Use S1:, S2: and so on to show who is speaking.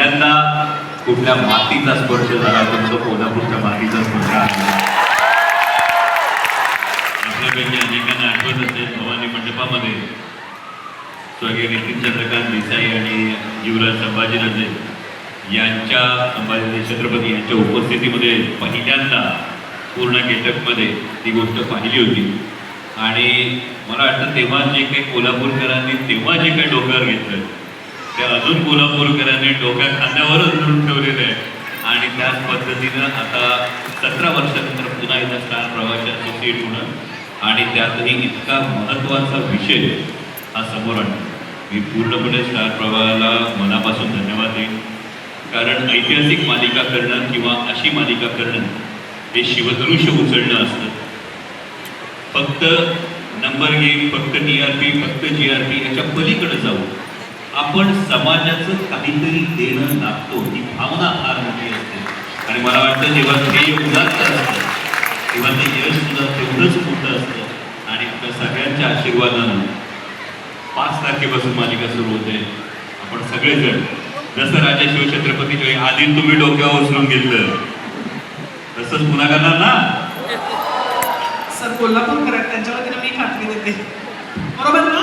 S1: पहिल्यांदा कुठल्या मातीचा स्पर्श झाला तर तो कोल्हापूरच्या मातीचा स्पर्श आहे. आपल्यापैकी अनेकांना आठवत असेल भवानी मंडपामध्ये स्वर्गीय नितीन चंद्रकांत देसाई आणि युवराज संभाजीराजे यांच्या संभाजी छत्रपती यांच्या उपस्थितीमध्ये पहिल्यांदा पूर्ण गेटअपमध्ये ती गोष्ट पाहिली होती. आणि मला वाटतं तेव्हा जे काही कोल्हापूरकरांनी तेव्हा जे काही डोक्यावर घेतलं ते अजून कोल्हापूरकरांनी डोक्या खांद्यावरच धरून ठेवलेलं आहे आणि त्याच पद्धतीनं आता सतरा वर्षानंतर पुन्हा एकदा स्टार प्रवासी असोसिएट होणं आणि त्यातही इतका महत्त्वाचा विषय हा समोर आणला मी पूर्णपणे स्टार प्रवाहाला मनापासून धन्यवाद देईन. कारण ऐतिहासिक मालिका करणं किंवा अशी मालिका करणं हे शिवधनुष्य उचलणं असतं. फक्त नंबर गेम फक्त टी आर पी फक्त जी आर पी याच्या पलीकडे जाऊ आपण समाजाचं काहीतरी देणं लागतो ही भावना फार मोठी असते. आणि मला वाटतं जेव्हा ध्येय उदात्त असतं तेव्हा ते यश सुद्धा तेवढंच मोठं असतं. आणि आपल्या सगळ्यांच्या आशीर्वादानं पाच तारखेपासून मालिका सुरू होते. आपण सगळेजण जसं राजा शिवछत्रपतीच्या वेळी आधी तुम्ही डोक्यावर उचलून घेतलं तसंच पुन्हा करणार ना?
S2: सर कोल्हापूरकर आहेत त्यांच्या वतीनं मी खात्री देते. बरोबर ना?